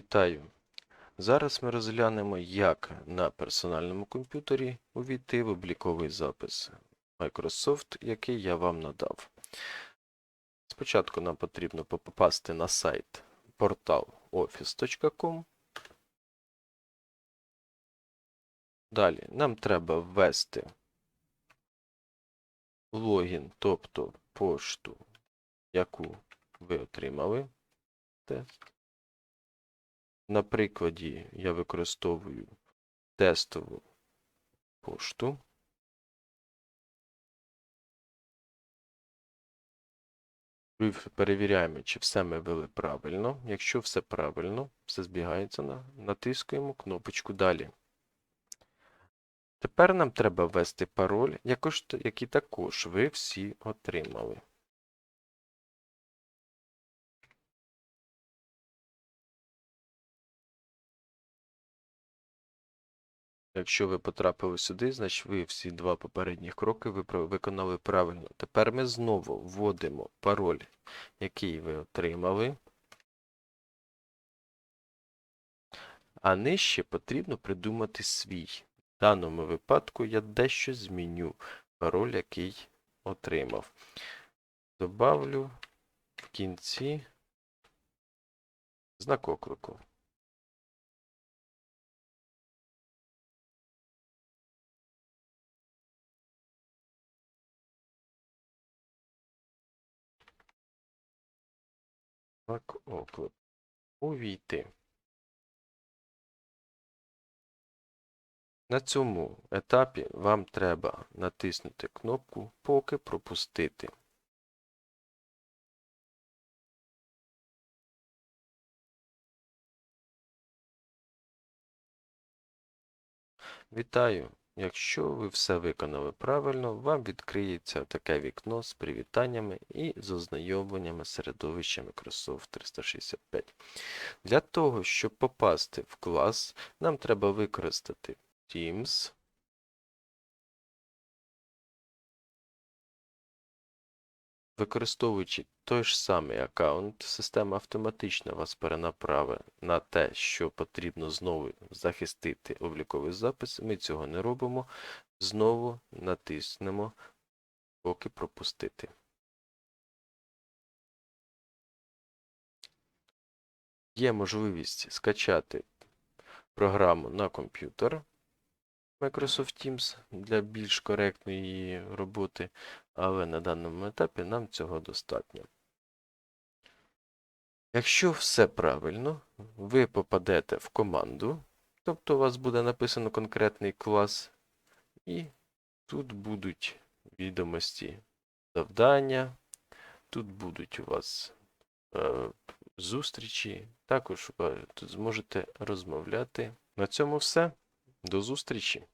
Вітаю! Зараз ми розглянемо, як на персональному комп'ютері увійти в обліковий запис Microsoft, який я вам надав. Спочатку нам потрібно попасти на сайт портал office.com. Далі нам треба ввести логін, тобто пошту, яку ви отримали. На прикладі я використовую тестову пошту. Перевіряємо, чи все ми ввели правильно. Якщо все правильно, все збігається, натискуємо кнопочку Далі. Тепер нам треба ввести пароль, який також ви всі отримали. Якщо ви потрапили сюди, значить ви всі два попередніх кроки виконали правильно. Тепер ми знову вводимо пароль, який ви отримали. А нижче потрібно придумати свій. В даному випадку я дещо зміню пароль, який отримав. Добавлю в кінці знак оклику. Знак оклику. Увійти. На цьому етапі вам треба натиснути кнопку Поки пропустити. Вітаю! Якщо ви все виконали правильно, вам відкриється таке вікно з привітаннями і з ознайомленнями середовища Microsoft 365. Для того, щоб попасти в клас, нам треба використати Teams. Використовуючи той ж самий аккаунт, система автоматично вас перенаправить на те, що потрібно знову захистити обліковий запис. Ми цього не робимо. Знову натиснемо поки пропустити. Є можливість скачати програму на комп'ютер Microsoft Teams для більш коректної роботи, але на даному етапі нам цього достатньо. Якщо все правильно, ви попадете в команду, тобто у вас буде написано конкретний клас, і тут будуть відомості завдання, тут будуть у вас е, зустрічі, також ви тут зможете розмовляти. На цьому все. До зустрічі!